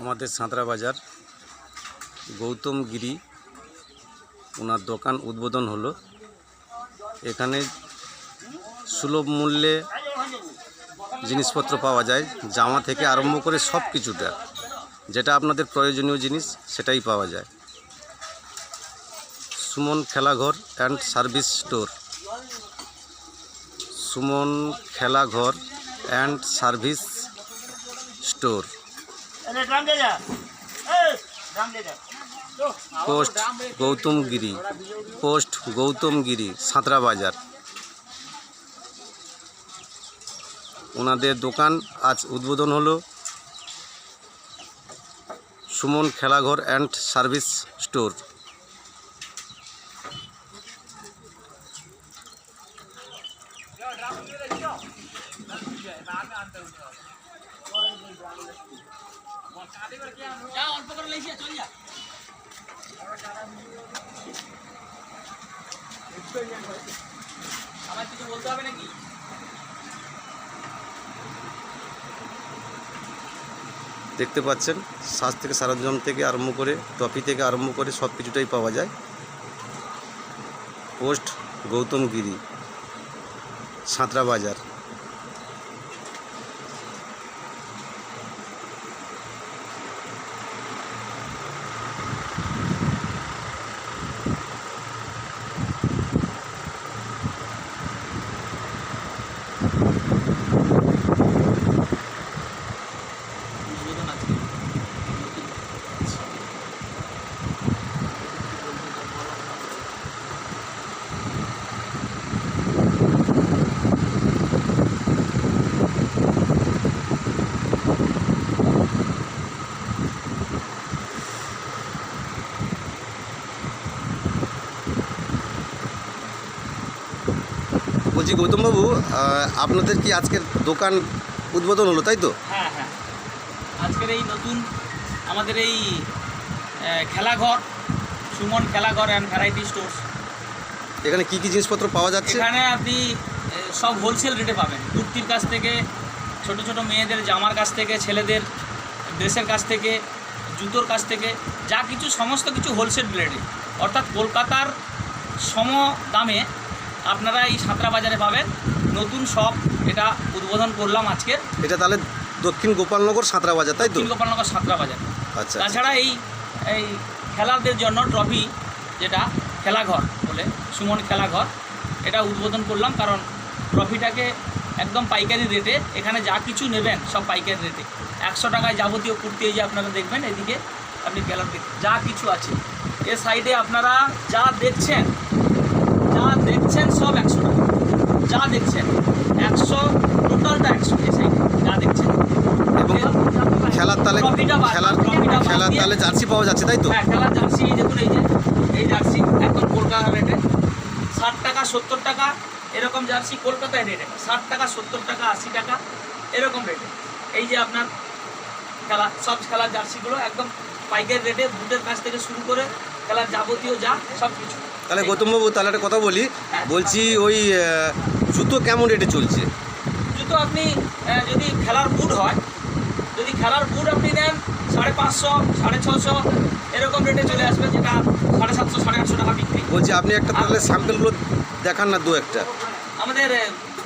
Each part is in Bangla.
আমাদের সাঁতরা বাজার। গৌতম গিরি, ওনার দোকান উদ্বোধন হলো। এখানে সুলভ মূল্যে জিনিসপত্র পাওয়া যায়। জামা থেকে আরম্ভ করে সব কিছুটা যেটা আপনাদের প্রয়োজনীয় জিনিস, সেটাই পাওয়া যায়। Suman Khelaghar and service store. Suman Khelaghar and service store. Post Gautamgiri post Gautamgiri, Santra Bazar. ওনাদের দোকান আজ উদ্বোধন হলো Suman Khelaghar and service store. আমার কিছু বলতে হবে নাকি? দেখতে পাচ্ছেন সাজ থেকে সরঞ্জাম থেকে আরম্ভ করে, টপি থেকে আরম্ভ করে সব কিছুটাই পাওয়া যায়। পোস্ট গৌতম গৌতমগিরি সাঁতরা বাজার উদ্বোধন আজকে বলছি গৌতমবাবু আপনাদের কি আজকের দোকান উদ্বোধন হলো তাই তো? হ্যাঁ হ্যাঁ। আজকের এই নতুন আমাদের এই Khelaghar Suman Khelaghar and variety stores এখানে কি কি জিনিসপত্র পাওয়া যাচ্ছে? এখানে আপনি সব হোলসেল রেটে পাবেন। কুর্তির কাছ থেকে ছোট ছোট মেয়েদের জামার কাছ থেকে ছেলেদের ড্রেসের কাছ থেকে জুতোর কাছ থেকে যা কিছু সমস্ত কিছু হোলসেল রেটে অর্থাৎ কলকাতার সম দামে আপনারা এই সাঁতরা বাজারে পাবেন। নতুন শপ এটা উদ্বোধন করলাম আজকে। এটা তাহলে দক্ষিণ গোপালনগর সাঁতরা বাজার তাই তো? গোপালনগর সাঁতরা বাজার। আচ্ছা আচ্ছা। তাছাড়া এই এই খেলাদের জন্য ট্রফি যেটা খেলাঘর বলে সুমন খেলাঘর এটা উদ্বোধন করলাম কারণ ট্রফিটাকে একদম পাইকারি রেটে এখানে যা কিছু নেবেন সব পাইকারি রেটে। একশো টাকায় যাবতীয় কুর্তি এই যে আপনারা দেখবেন এদিকে আপনি খেলার দেখ যা কিছু আছে। এ সাইডে আপনারা যা দেখছেন যা দেখছেন সব একশো টাকা যা দেখছেন একশো টোটালটা একশো এ সাইডে যা দেখছেন। এবং খেলার তালে খেলার খেলার তালে জার্সি পাওয়া যাচ্ছে তাই তো? হ্যাঁ খেলার জার্সি এই দেখুন এই যে এই জার্সি একদম কলকাতা রেটে। ষাট টাকা সত্তর টাকা এরকম জার্সি কলকাতায় রেটে। ষাট টাকা সত্তর টাকা আশি টাকা এরকম রেটে। এই যে আপনার খেলা সব খেলার জার্সিগুলো একদম পাইকারি রেটে বুটের কাছ থেকে শুরু করে খেলার যাবতীয় যা সব কিছু তাহলে গৌতমবাবু তাহলে একটা কথা বলি। বলছি ওই জুতো কেমন রেটে চলছে? জুতো আপনি যদি খেলার বুট হয় যদি খেলার বুট আপনি নেন সাড়ে পাঁচশো সাড়ে ছশো এরকম রেটে চলে আসবে যেটা সাড়ে সাতশো সাড়ে আটশো টাকা বিক্রি। বলছি আপনি একটা তাহলে স্যাম্পেলগুলো দেখান না দু একটা। আমাদের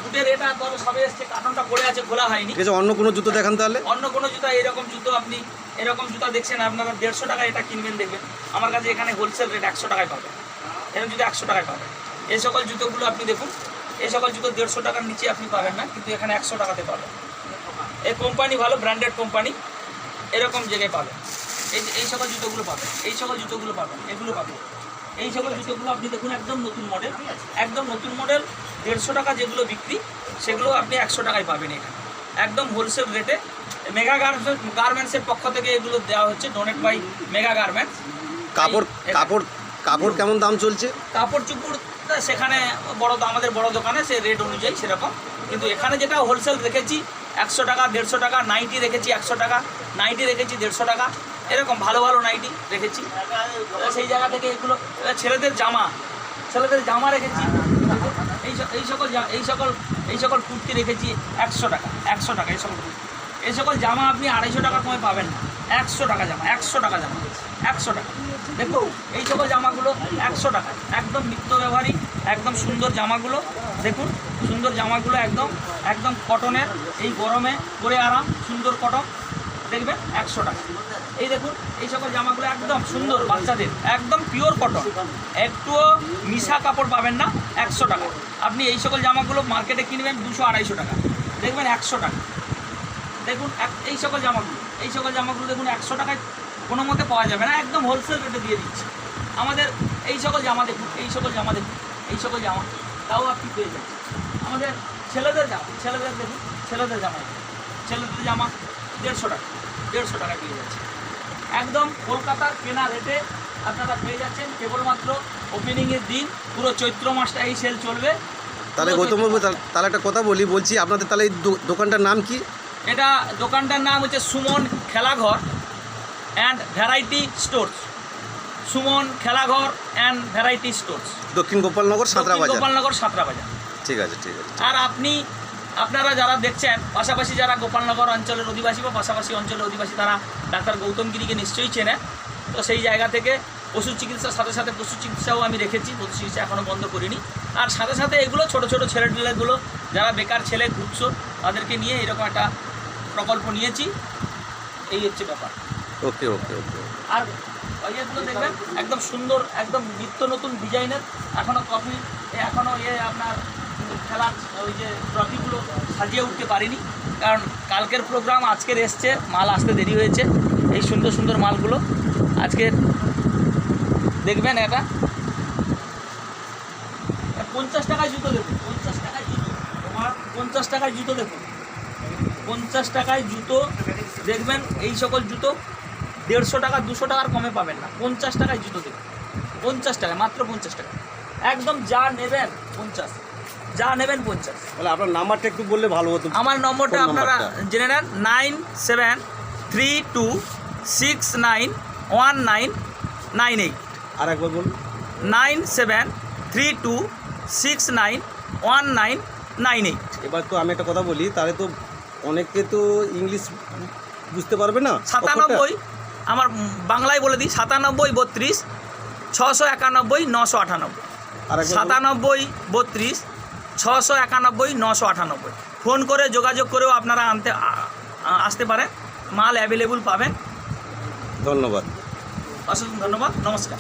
বুটের এটা ধরো সবে এসছে কার্টনটা পড়ে আছে খোলা হয়নি। ঠিক আছে অন্য কোনো জুতো দেখান তাহলে। অন্য কোনো জুতো এরকম জুতো আপনি এরকম জুতো দেখছেন আপনারা দেড়শো টাকা এটা কিনবেন দেখবেন। আমার কাছে এখানে হোলসেল রেট একশো টাকায় পাবেন। এরকম জুতো একশো টাকায় পাবেন। এই সকল জুতোগুলো আপনি দেখুন এই সকল জুতো দেড়শো টাকার নিচে আপনি পাবেন না কিন্তু এখানে একশো টাকাতে পাবেন। এই কোম্পানি ভালো ব্র্যান্ডেড কোম্পানি এরকম জায়গায় পাবেন। এই এই সকল জুতোগুলো পাবেন এই সকল জুতোগুলো পাবেন এগুলো পাবেন। এই সকল জুতোগুলো আপনি দেখুন একদম নতুন মডেল একদম নতুন মডেল দেড়শো টাকা যেগুলো বিক্রি সেগুলো আপনি একশো টাকায় পাবেন এখানে। একদম হোলসেল রেটে মেগা গার্মেন্টস গার্মেন্টসের পক্ষ থেকে এগুলো দেওয়া হচ্ছে ডোনেট বাই মেগা গার্মেন্টস কাপড় কাপড় কাপড় কেমন দাম চলছে? কাপড় চুপড় সেখানে বড় আমাদের বড় দোকানে, সে রেট অনুযায়ী সেরকম। কিন্তু এখানে যেটা হোলসেল রেখেছি, একশো টাকা, দেড়শো টাকা নাইটি রেখেছি একশো টাকা নাইটি রেখেছি দেড়শো টাকা, এরকম ভালো ভালো নাইটি রেখেছি। সেই জায়গা থেকে এগুলো ছেলেদের জামা ছেলেদের জামা রেখেছি। এই সকল এই সকল এই সকল কুর্তি রেখেছি একশো টাকা একশো টাকা, এই সকল কুর্তি। এই সকল জামা আপনি আড়াইশো টাকা কমে পাবেন না। একশো টাকা জামা, একশো টাকা জামা, একশো টাকা। দেখো এই সকল জামাগুলো একশো টাকা, একদম নিত্য ব্যবহারী, একদম সুন্দর জামাগুলো। দেখুন, সুন্দর জামাগুলো একদম একদম কটনের এই গরমে পরে আরাম, সুন্দর কটন দেখবেন, একশো টাকা। এই দেখুন, এই সকল জামাগুলো একদম সুন্দর, বাচ্চাদের, একদম পিওর কটন একটুও মিশা কাপড় পাবেন না, একশো টাকা। আপনি এই সকল জামাগুলো মার্কেটে কিনবেন দুশো আড়াইশো টাকা। দেখবেন, একশো টাকা। দেখুন এক- এই সকল জামাগুলো এই সকল জামাগুলো দেখুন একশো টাকায় কোনো মতে পাওয়া যাবে না একদম হোলসেল রেটে দিয়ে দিচ্ছে। আমাদের এই সকল জামা দেখুন এই সকল জামা দেখুন এই সকল জামা তাও আপনি পেয়ে যাবেন। আমাদের ছেলেদের জামা ছেলেদের দেখুন ছেলেদের জামা ছেলেদের জামা দেড়শো টাকা দেড়শো টাকা পেয়ে যাচ্ছে। একদম কলকাতার কেনা রেটে আপনারা পেয়ে যাচ্ছেন কেবলমাত্র ওপেনিংয়ের দিন পুরো চৈত্র মাসটা এই সেল চলবে। তাহলে গৌতম তাহলে একটা কথা বলি বলছি আপনাদের তাহলে এই দোকানটার নাম কি? এটা দোকানটার নাম হচ্ছে Suman Khelaghar and variety stores Suman Khelaghar and variety stores Dakshin Gopalnagar Santra বাজার। গোপালনগর সাঁতরা বাজার। ঠিক আছে ঠিক আছে আর আপনি আপনারা যারা দেখছেন পাশাপাশি যারা গোপালনগর অঞ্চলের অধিবাসী বা পাশাপাশি অঞ্চলের অধিবাসী তারা ডাক্তার গৌতম গিরিকে নিশ্চয়ই চেনেন। তো সেই জায়গা থেকে পশু চিকিৎসার সাথে সাথে পশু চিকিৎসাও আমি রেখেছি পশু চিকিৎসা এখনও বন্ধ করিনি। আর সাথে সাথে এগুলো ছোট ছোট ছেলে টেলেগুলো যারা বেকার ছেলে ঘুরছো তাদেরকে নিয়ে এরকম একটা প্রকল্প নিয়েছি। এই হচ্ছে ব্যাপার। ওকে ওকে ওকে। আর ইয়েগুলো দেখবেন একদম সুন্দর একদম নিত্য নতুন ডিজাইনের। এখনও কপি এখনও ইয়ে আপনার খেলার ওই যে ট্রফিগুলো সাজিয়ে উঠতে পারিনি। কারণ কালকের প্রোগ্রাম আজকের এসছে মাল আসতে দেরি হয়েছে। এই সুন্দর সুন্দর মালগুলো আজকে দেখবেন এটা। পঞ্চাশ টাকায় জুতো দেখুন পঞ্চাশ টাকায় জুতো। তোমার পঞ্চাশ টাকায় জুতো দেখুন। পঞ্চাশ টাকায় জুতো দেখবেন এই সকল জুতো দেড়শো টাকা দুশো টাকার কমে পাবেন না। পঞ্চাশ টাকায় জুতো দেবেন। পঞ্চাশ টাকায় মাত্র পঞ্চাশ টাকা। একদম যা নেবেন পঞ্চাশ। যা নেবেন পঞ্চাশ। তাহলে আপনার নাম্বারটা একটু বললে ভালো হতো। আমার নম্বরটা আপনারা জেনে নেন nine seven three two six nine one nine nine eight. আর একবার বলুন। Nine seven three two six nine one nine nine eight. এবার তো আমি একটা কথা বলি তাহলে তো অনেকে তো ইংলিশ বুঝতে পারবে না। সাতানব্বই আমার বাংলায় বলে দিই সাতানব্বই বত্রিশ ছশো একানব্বই নশো আটানব্বই। আর সাতানব্বই বত্রিশ ছশো একানব্বই নশো আটানব্বই। ফোন করে যোগাযোগ করেও আপনারা আনতে আসতে পারেন। মাল অ্যাভেলেবল পাবেন। ধন্যবাদ। অসংখ্য ধন্যবাদ। নমস্কার।